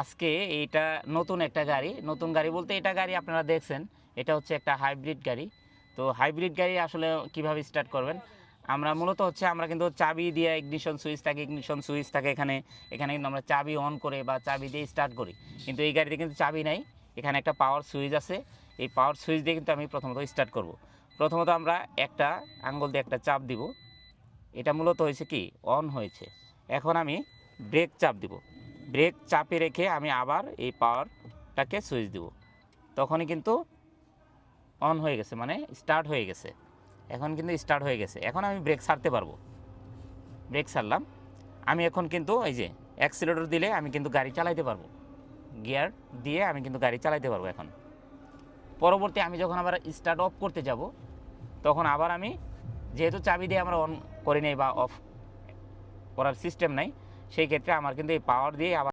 আজকে এইটা নতুন একটা গাড়ি। নতুন গাড়ি বলতে এটা গাড়ি আপনারা দেখছেন, এটা হচ্ছে একটা হাইব্রিড গাড়ি। তো হাইব্রিড গাড়ি আসলে কীভাবে স্টার্ট করবেন? আমরা মূলত হচ্ছে, আমরা কিন্তু চাবি দিয়ে ইগনিশন সুইচ থাকে ইগনিশন সুইচ থাকে এখানে। এখানে কিন্তু আমরা চাবি অন করে বা চাবি দিয়ে স্টার্ট করি। কিন্তু এই গাড়িতে কিন্তু চাবি নাই, এখানে একটা পাওয়ার সুইচ আছে। এই পাওয়ার সুইচ দিয়ে কিন্তু আমি প্রথমত স্টার্ট করব। প্রথমত আমরা একটা আঙ্গুল দিয়ে একটা চাপ দিব। এটা মূলত হয়েছে কি? অন হয়েছে। এখন আমি ব্রেক চাপ দিব। ব্রেক চাপে রেখে আমি আবার এই পাওয়ারটাকে সুইচ দিব। তখনই কিন্তু অন হয়ে গেছে মানে স্টার্ট হয়ে গেছে। এখন কিন্তু স্টার্ট হয়ে গেছে। এখন আমি ব্রেক ছাড়তে পারব। ব্রেক ছাড়লাম। আমি এখন কিন্তু এই যে অ্যাক্সিলেটর দিলে আমি কিন্তু গাড়ি চালাইতে পারব। গিয়ার দিয়ে আমি কিন্তু গাড়ি চালাইতে পারব এখন। পরবর্তী আমি যখন আবার স্টার্ট অফ করতে যাব, তখন আবার আমি যেহেতু চাবি দিয়ে আমরা অন করি নাই বা অফ করার সিস্টেম নাই সেই ক্ষেত্রে আমার কিন্তু এই পাওয়ার দিয়ে আবার